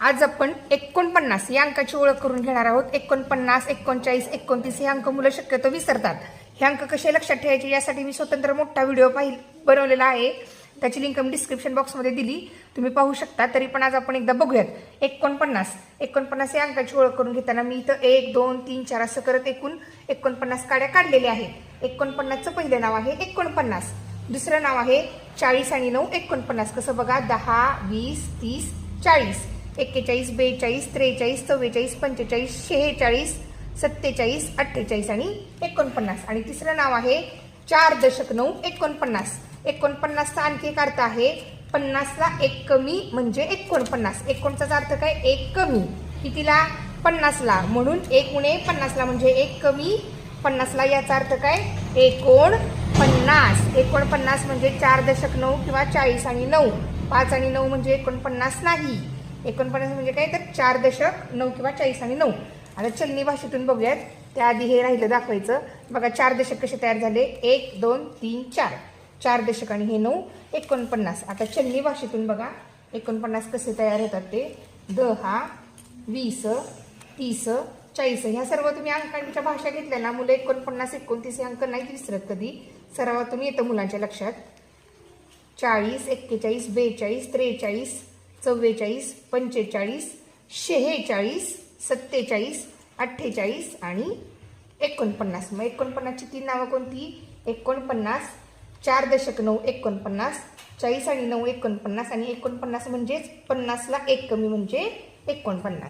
आज आपण एकोणपन्नास या अंकाची ओळख करून घेणार आहोत. एकोणपन्नास एकोणचाळीस एकोणतीस हे अंक मुलं शक्यतो विसरतात. हे अंक कसे लक्षात ठेवायचे यासाठी मी स्वतंत्र मोठा व्हिडिओ पाहिल बनवलेला आहे. त्याची लिंक मी डिस्क्रिप्शन बॉक्समध्ये दिली. तुम्ही पाहू शकता तरी पण आज आपण एकदा बघूयात. एकोणपन्नास. एकोणपन्नास या अंकाची ओळख करून घेताना मी इथं एक दोन तीन चार असं करत एकूण एकोणपन्नास काड्या काढलेल्या आहेत. एकोणपन्नासचं पहिलं नाव आहे एकोणपन्नास. दुसरं नाव आहे चाळीस आणि नऊ. एकोणपन्नास कसं बघा? दहा वीस तीस चाळीस. एक्केचाळीस बेचाळीस त्रेचाळीस चव्वेचाळीस पंचेचाळीस शेहेचाळीस सत्तेचाळीस अठ्ठेचाळीस आणि एकोणपन्नास. आणि तिसरं नाव आहे चार दशक नऊ एकोणपन्नास. एकोणपन्नासचा आणखी एक अर्थ आहे पन्नासला एक कमी म्हणजे एकोणपन्नास. एकोणचा अर्थ काय? एक कमी. कितीला? पन्नासला. म्हणून एक उणे पन्नासला म्हणजे एक कमी. पन्नासला याचा अर्थ काय? एकोण पन्नास एकोणपन्नास म्हणजे चार दशक नऊ किंवा चाळीस आणि नऊ. पाच आणि नऊ म्हणजे एकोणपन्नास नाही. एकोणपन्नास म्हणजे काय तर चार दशक नऊ किंवा चाळीस आणि नऊ. आता चलनी भाषेतून बघूयात. त्याआधी हे राहिलं दाखवायचं. बघा चार दशक कसे तयार झाले? एक दोन तीन चार. चार दशक आणि हे नऊ. एकोणपन्नास. आता चलनी भाषेतून बघा. एकोणपन्नास कसे तयार होतात ते? दहा वीस तीस चाळीस. ह्या सर्व तुम्ही अंकांच्या भाषा घेतल्या ना मुलं एकोणपन्नास एकोणतीस हे अंक नाही विसरत कधी. सरावातून येतं मुलांच्या लक्षात. चाळीस एक्केचाळीस बेचाळीस त्रेचाळीस चव्वेचाळीस पंचेचाळीस शेहेचाळीस सत्तेचाळीस अठ्ठेचाळीस आणि एकोणपन्नास. मग एकोणपन्नासची तीन नावं कोणती? एकोणपन्नास चार दशक नऊ एकोणपन्नास चाळीस आणि नऊ एकोणपन्नास आणि एकोणपन्नास म्हणजेच पन्नासला एक कमी म्हणजे एकोणपन्नास.